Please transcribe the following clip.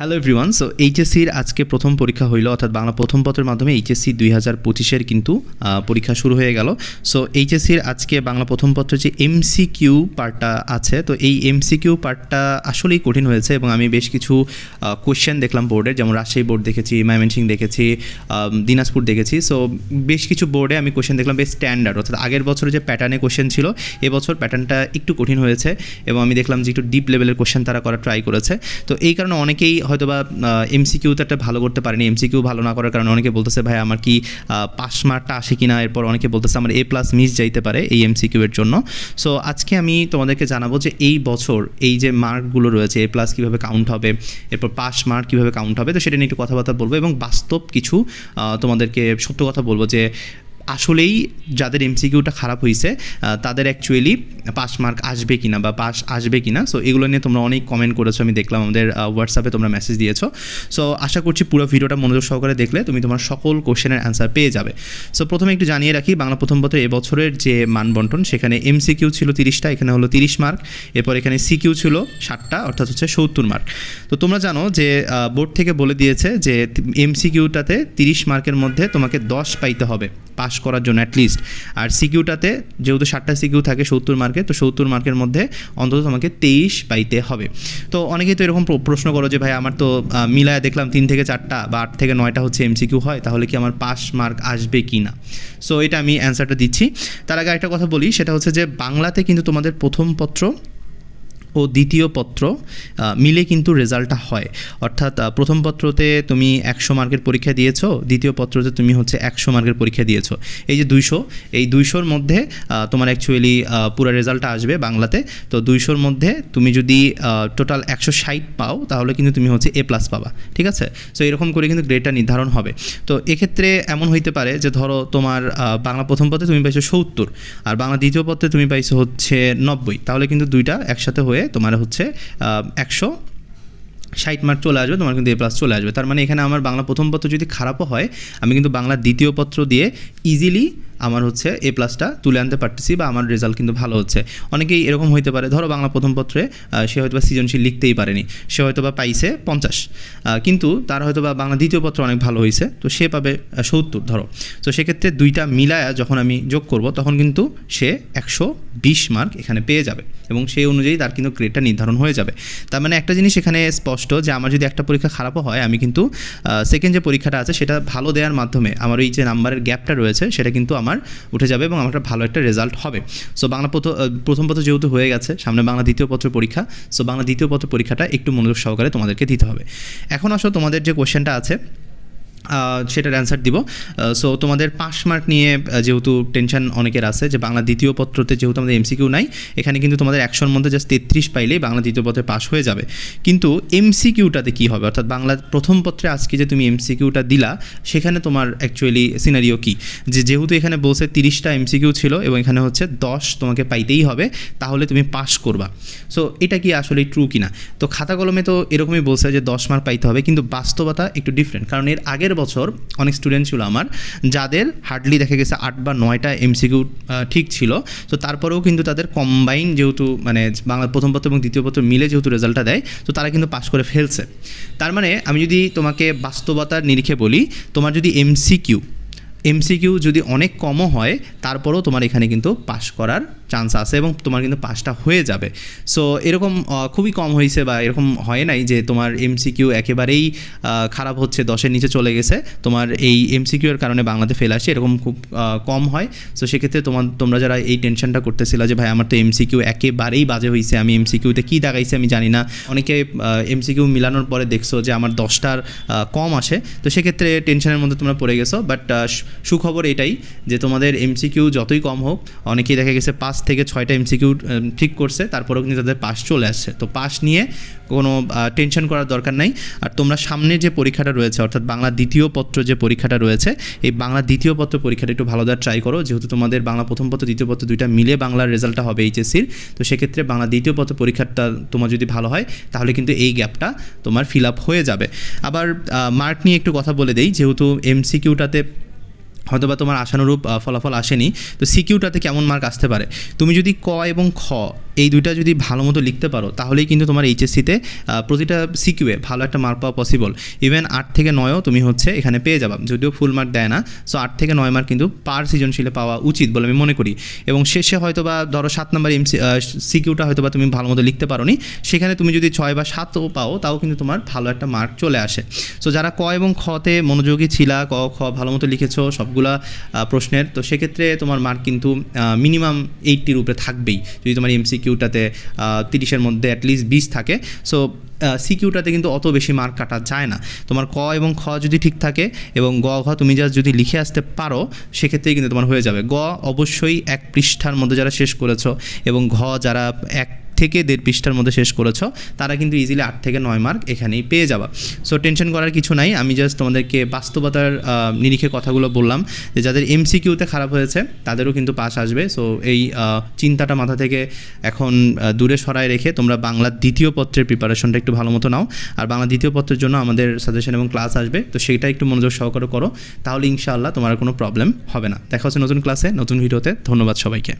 Hello everyone so এইচএসসির আজকে প্রথম পরীক্ষা হইল, অর্থাৎ বাংলা প্রথম পত্রের মাধ্যমে এইচএসসি দুই হাজার পঁচিশের কিন্তু পরীক্ষা শুরু হয়ে গেল। সো এইচএসসির আজকে বাংলা প্রথম পত্রের যে এমসিকিউ পার্টটা আছে, তো এই এমসিকিউ পার্টটা আসলেই কঠিন হয়েছে এবং আমি বেশ কিছু কোয়েশ্চেন দেখলাম বোর্ডের যেমন রাজশাহী বোর্ড দেখেছি ময়মনসিং দেখেছি দিনাজপুর দেখেছি। সো বেশ কিছু বোর্ডে আমি কোয়েশ্চেন দেখলাম, বেশ স্ট্যান্ডার্ড অর্থাৎ আগের বছর যে প্যাটার্নে কোয়েশ্চেন ছিল, এবছর প্যাটার্নটা একটু কঠিন হয়েছে এবং আমি দেখলাম যে একটু ডিপ লেভেলের কোয়েশ্চেন তারা করা ট্রাই করেছে। তো এই কারণে অনেকেই হয়তো বা এমসিকিউতে একটা ভালো করতে পারেনি। এমসিকিউ ভালো না করার কারণে অনেকে বলতেছে, ভাই, আমার কি পাস মার্কটা আসে কিনা? এরপর অনেকে বলতেছে, আমার এ প্লাস মিস যাইতে পারে এই এমসিকিউ এর জন্য। সো আজকে আমি তোমাদেরকে জানাব যে এই বছর এই যে মার্কগুলো রয়েছে এ প্লাস কীভাবে কাউন্ট হবে, এরপর পাস মার্ক কীভাবে কাউন্ট হবে, তো সেটা নিয়ে একটু কথাবার্তা বলব এবং বাস্তব কিছু তোমাদেরকে সত্য কথা বলব যে আসলেই যাদের এমসিকিউটা খারাপ হয়েছে তাদের অ্যাকচুয়ালি পাস মার্ক আসবে কিনা বা পাস আসবে কিনা সো এগুলো নিয়ে তোমরা অনেক কমেন্ট করেছ, আমি দেখলাম আমাদের হোয়াটসঅ্যাপে তোমরা মেসেজ দিয়েছ। সো আশা করছি পুরো ভিডিওটা মনোযোগ সহকারে দেখলে তুমি তোমার সকল কোশ্চেনের অ্যান্সার পেয়ে যাবে। সো প্রথমে একটু জানিয়ে রাখি, বাংলা প্রথম পত্রে এবছরের যে মানবন্টন, সেখানে এমসিকিউ ছিল তিরিশটা, এখানে হলো তিরিশ মার্ক এরপর এখানে সিকিউ ছিল ষাটটা, অর্থাৎ হচ্ছে সত্তর মার্ক তো তোমরা জানো যে বোর্ড থেকে বলে দিয়েছে যে এমসিকিউটাতে তিরিশ মার্কের মধ্যে তোমাকে দশ পাইতে হবে। পাস করার জন্য অ্যাটলিস্ট আর সিকিউটাতে যেহেতু ষাটটা সিকিউ থাকে সত্তর মার্কে তো সত্তর মার্কের মধ্যে অন্তত তোমাকে তেইশ পাইতে হবে। তো অনেকেই তো এরকম প্রশ্ন করো যে, ভাই, আমার তো মিলায় দেখলাম তিন থেকে চারটা বা আট থেকে নয়টা হচ্ছে এমসিকিউ হয়, তাহলে কি আমার পাস মার্ক আসবে কি না? সো এটা আমি অ্যান্সারটা দিচ্ছি। তার আগে একটা কথা বলি, সেটা হচ্ছে যে, বাংলাতে কিন্তু তোমাদের প্রথম পত্র ও দ্বিতীয় পত্র মিলে কিন্তু রেজাল্টটা হয়। অর্থাৎ প্রথম পত্রতে তুমি একশো মার্কের পরীক্ষা দিয়েছ, দ্বিতীয় পত্রতে তুমি হচ্ছে একশো মার্কের পরীক্ষা দিয়েছ। এই যে দুইশো, এই দুইশোর মধ্যে তোমার অ্যাকচুয়ালি পুরো রেজাল্টটা আসবে বাংলাতে। তো দুইশোর মধ্যে তুমি যদি টোটাল একশো ষাট পাও, তাহলে কিন্তু তুমি হচ্ছে এ প্লাস পাবা, ঠিক আছে? সো এরকম করে কিন্তু গ্রেডটা নির্ধারণ হবে। তো এক্ষেত্রে এমন হইতে পারে যে ধরো তোমার বাংলা প্রথম পত্রে তুমি পাইছো সত্তর, আর বাংলা দ্বিতীয় পত্রে তুমি পাইছো হচ্ছে নব্বই, তাহলে কিন্তু দুইটা একসাথে হয়ে তোমার হচ্ছে একশো ষাট মার্ক চলে আসবে, তোমার কিন্তু এ প্লাস চলে আসবে। তার মানে এখানে আমার বাংলা প্রথম পত্র যদি খারাপও হয়, আমি কিন্তু বাংলা দ্বিতীয় পত্র দিয়ে ইজিলি আমার হচ্ছে এ প্লাসটা তুলে আনতে পারতেছি বা আমার রেজাল্ট কিন্তু ভালো হচ্ছে। অনেকেই এরকম হইতে পারে, ধরো বাংলা প্রথম পত্রে সে হয়তো বা সৃজনশীল লিখতেই পারেনি, সে হয়তো বা পাইছে পঞ্চাশ কিন্তু তার হয়তো বা বাংলা দ্বিতীয় পত্র অনেক ভালো হয়েছে তো সে পাবে সত্তর, ধরো। তো সেক্ষেত্রে দুইটা মিলায়া যখন আমি যোগ করব, তখন কিন্তু সে একশো বিশ মার্ক এখানে পেয়ে যাবে এবং সেই অনুযায়ী তার কিন্তু গ্রেডটা নির্ধারণ হয়ে যাবে। তার মানে একটা জিনিস এখানে স্পষ্ট যে আমার যদি একটা পরীক্ষা খারাপও হয়, আমি কিন্তু সেকেন্ড যে পরীক্ষাটা আছে সেটা ভালো দেওয়ার মাধ্যমে আমার ওই যে নাম্বারের গ্যাপটা রয়েছে, সেটা কিন্তু আমার উঠে যাবে এবং আমার ভালো একটা রেজাল্ট হবে। সো বাংলা প্রথম পত্র যেহেতু হয়ে গেছে, সামনে বাংলা দ্বিতীয় পত্র পরীক্ষা সো বাংলা দ্বিতীয় পত্র পরীক্ষাটা একটু মনোযোগ সহকারে তোমাদেরকে দিতে হবে। এখন আসো তোমাদের যে কোশ্চেনটা আছে সেটার অ্যান্সার দিব। সো তোমাদের পাস মার্ক নিয়ে যেহেতু টেনশন অনেকের আছে যে বাংলা দ্বিতীয় পত্রতে যেহেতু আমাদের এমসিকিউ নাই, এখানে কিন্তু তোমাদের একশোর মধ্যে জাস্ট তেত্রিশ পাইলেই বাংলা দ্বিতীয় পত্রে পাস হয়ে যাবে। কিন্তু এমসিকিউটাতে কী হবে? অর্থাৎ বাংলা প্রথম পত্রে আজকে যে তুমি এমসিকিউটা দিলা, সেখানে তোমার অ্যাকচুয়ালি সিনারিও কী? যে যেহেতু এখানে বলছে তিরিশটা এমসিকিউ ছিল এবং এখানে হচ্ছে দশ তোমাকে পাইতেই হবে, তাহলে তুমি পাস করবা। সো এটা কি আসলে ট্রু কিনা? তো খাতা কলমে তো এরকমই বলছে যে দশ মার্ক পাইতে হবে, কিন্তু বাস্তবতা একটু ডিফারেন্ট কারণ এর আগের বছর অনেক স্টুডেন্ট ছিল আমার, যাদের হার্ডলি দেখা গেছে আট বা নয়টা এমসিকিউ ঠিক ছিল। তো তারপরেও কিন্তু তাদের কম্বাইন যেহেতু মানে বাংলা প্রথম পত্র এবং দ্বিতীয় পত্র মিলে যেহেতু রেজাল্টটা দেয়, তো তারা কিন্তু পাশ করে ফেলছে। তার মানে আমি যদি তোমাকে বাস্তবতার নিরিখে বলি, তোমার যদি এমসিকিউ এমসিকিউ যদি অনেক কমও হয়, তারপরেও তোমার এখানে কিন্তু পাশ করার চান্স আছে এবং তোমার কিন্তু পাসটা হয়ে যাবে। সো এরকম খুবই কম হয়েছে বা এরকম হয় নাই যে তোমার এমসিকিউ একেবারেই খারাপ হচ্ছে, দশের নিচে চলে গেছে। তোমার এই এমসিকিউ এর কারণে বাংলাতে ফেল আসে এরকম খুব কম হয়। সো সেক্ষেত্রে তোমার, তোমরা যারা এই টেনশনটা করতেছিল যে, ভাই, আমার তো এমসিকিউ একেবারেই বাজে হয়েছে আমি এমসিকিউতে কী দাগাইছে আমি জানি না। অনেকে এমসিকিউ মিলানোর পরে দেখছ যে, আমার দশটার কম আসে। তো সেক্ষেত্রে টেনশনের মধ্যে তোমরা পড়ে গেছো। বাট সুখবর এটাই যে, তোমাদের এমসিকিউ যতই কম হোক, অনেকেই দেখা গেছে পাঁচ থেকে ছয়টা এমসিকিউ ঠিক করছে, তারপরেও কিন্তু তাদের পাস চলে আসছে। তো পাস নিয়ে কোনো টেনশন করার দরকার নাই। আর তোমরা সামনে যে পরীক্ষাটা রয়েছে, অর্থাৎ বাংলা দ্বিতীয় পত্র যে পরীক্ষাটা রয়েছে, এই বাংলা দ্বিতীয় পত্র পরীক্ষাটা একটু ভালো দেওয়ার ট্রাই করো। যেহেতু তোমাদের বাংলা প্রথম পত্র, দ্বিতীয় পত্র দুইটা মিলে বাংলার রেজাল্টটা হবে এইচএসসির তো সেক্ষেত্রে বাংলা দ্বিতীয় পত্র পরীক্ষাটা তোমার যদি ভালো হয়, তাহলে কিন্তু এই গ্যাপটা তোমার ফিল আপ হয়ে যাবে। আবার মার্ক নিয়ে একটু কথা বলে দেই। যেহেতু এমসিকিউটাতে হয়তোবা তোমার আশানুরূপ ফলাফল আসেনি। তো সিকিউটাতে কেমন মার্ক আসতে পারে? তুমি যদি ক এবং খ এই দুইটা যদি ভালো মতো লিখতে পারো, তাহলেই কিন্তু তোমার এইচএসসিতে প্রতিটা সিকিউয়ে ভালো একটা মার্ক পাওয়া পসিবল ইভেন আট থেকে নয়ও তুমি হচ্ছে এখানে পেয়ে যাবা, যদিও ফুল মার্ক দেয় না। সো আট থেকে নয় মার্ক কিন্তু পার সৃজনশীলে পাওয়া উচিত বলে আমি মনে করি। এবং শেষে হয়তো বা ধরো সাত নম্বর এমসি সিকিউটা হয়তো বা তুমি ভালো মতো লিখতে পারো সেখানে তুমি যদি ছয় বা সাতও পাও, তাও কিন্তু তোমার ভালো একটা মার্ক চলে আসে। সো যারা ক এবং খতে মনোযোগী ছিলা, ক, খ ভালো মতো লিখেছো, সবগুলা প্রশ্নের, তো সেক্ষেত্রে তোমার মার্ক কিন্তু মিনিমাম এইটটির উপরে থাকবেই। যদি তোমার এমসিকিউটাতে তিরিশের মধ্যে অ্যাটলিস্ট বিশ থাকে। সো সিকিউটাতে কিন্তু অত বেশি মার্ক কাটা যায় না। তোমার ক এবং খ যদি ঠিক থাকে এবং গ, ঘ তুমি যা যদি লিখে আসতে পারো, সেক্ষেত্রেই কিন্তু তোমার হয়ে যাবে। গ অবশ্যই এক পৃষ্ঠার মধ্যে যারা শেষ করেছ এবং ঘ যারা এক থেকে দেড় পৃষ্ঠার মধ্যে শেষ করেছ, তারা কিন্তু ইজিলি আট থেকে নয় মার্ক এখানেই পেয়ে যাবা। সো টেনশন করার কিছু নাই, আমি জাস্ট তোমাদেরকে বাস্তবতার নিরিখে কথাগুলো বললাম যে যাদের এমসিকিউতে খারাপ হয়েছে, তাদেরও কিন্তু পাস আসবে। সো এই চিন্তাটা মাথা থেকে এখন দূরে সরায় রেখে তোমরা বাংলার দ্বিতীয় পত্রের প্রিপারেশনটা একটু ভালো মতো নাও। আর বাংলা দ্বিতীয় পত্রের জন্য আমাদের সাজেশন এবং ক্লাস আসবে, তো সেটা একটু মনোযোগ সহকারে করো, তাহলে ইনশাআল্লাহ তোমার কোনো প্রবলেম হবে না। দেখা হচ্ছে নতুন ক্লাসে নতুন ভিডিওতে ধন্যবাদ সবাইকে।